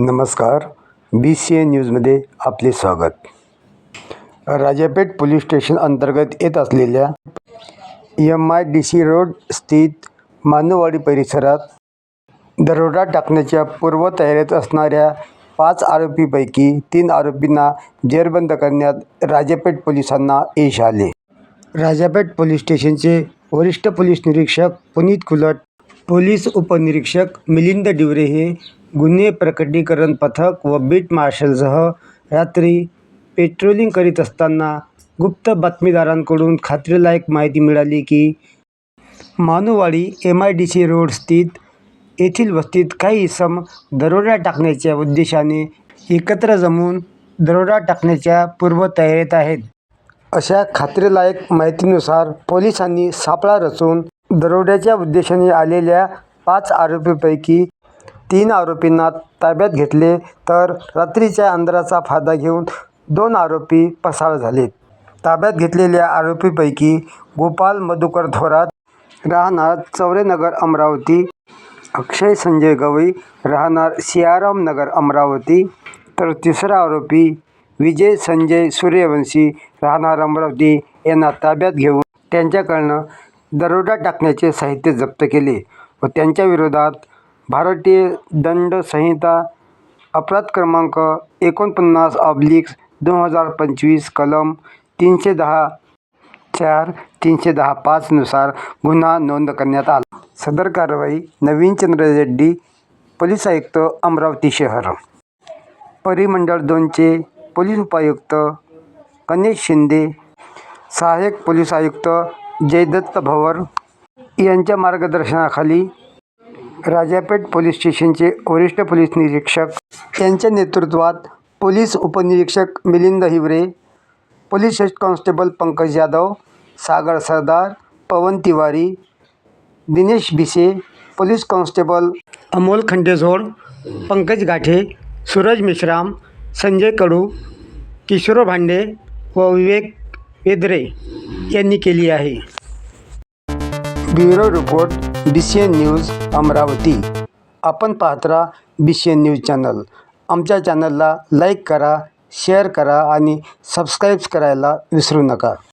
नमस्कार. बी C N न्यूजमध्ये आपले स्वागत. राजापेठ पोलीस स्टेशन अंतर्गत येत असलेल्या M I D C road स्थित मानववाडी परिसरात दरोडा टाकण्याच्या पूर्वतयारीत असणाऱ्या पाच आरोपीपैकी तीन आरोपींना जेरबंद करण्यात राजापेठ पोलिसांना यश आले. राजापेठ पोलीस स्टेशनचे वरिष्ठ पोलीस निरीक्षक पुनीत कुलट पोलीस उपनिरीक्षक मिलिंद डिवरे हे गुन्हे प्रकटीकरण पथक व बीट मार्शलसह रात्री पेट्रोलिंग करीत असताना गुप्त बातमीदारांकडून खात्रीलायक माहिती मिळाली की Manuwadi M I D C road स्थित येथील वस्तीत काही इसम दरोडा टाकण्याच्या उद्देशाने एकत्र जमून दरोडा टाकण्याच्या पूर्वतयारीत आहेत. अशा खात्रीलायक माहितीनुसार पोलिसांनी सापळा रचून दरोड्याच्या उद्देशाने आलेल्या पाच आरोपीपैकी तीन आरोपींना ताब्यात घेतले तर रात्रीच्या अंधाराचा फायदा घेऊन दोन आरोपी पसार झालेत. ताब्यात घेतलेल्या आरोपीपैकी गोपाल मधुकर थोरात राहणार चौरेनगर अमरावती अक्षय संजय गवई राहणार सियाराम नगर अमरावती तर तिसरा आरोपी विजय संजय सूर्यवंशी राहणार अमरावती यांना ताब्यात घेऊन त्यांच्याकडनं दरोडा टाकण्याचे साहित्य जप्त केले व त्यांच्या विरोधात भारतीय दंड संहिता अपराध क्रमांक एकोणपन्नास ऑब्लिक्स दोन हजार पंचवीस कलम तीनशे दहा चार तीनशे दहा पाचनुसार गुन्हा नोंद करण्यात आला. सदर कारवाई नवीनचंद्र रेड्डी पोलीस आयुक्त अमरावती शहर. परिमंडळ दोनचे पोलीस उपायुक्त गणेश शिंदे सहाय्यक पोलीस आयुक्त जयदत्त भवर यांच्या मार्गदर्शनाखाली राजापेठ पोलीस स्टेशनचे वरिष्ठ पोलीस निरीक्षक. यांच्या नेतृत्वात पोलीस उपनिरीक्षक Milind Hiware police head constable Pankaj Yadav Sagar Sardar Pawan Tiwari Dinesh Bhise police constable Amol Khandezod Pankaj Gathe Suraj Meshram Sanjay Kadu Kishor Bhande व विवेक वेदरे यांनी केली आहे. Bureau report. B C N news Amravati. आपण पाहत राहा B C N news channel. आमच्या चॅनलला like करा शेअर करा आणि सबस्क्राईब्स करायला विसरू नका.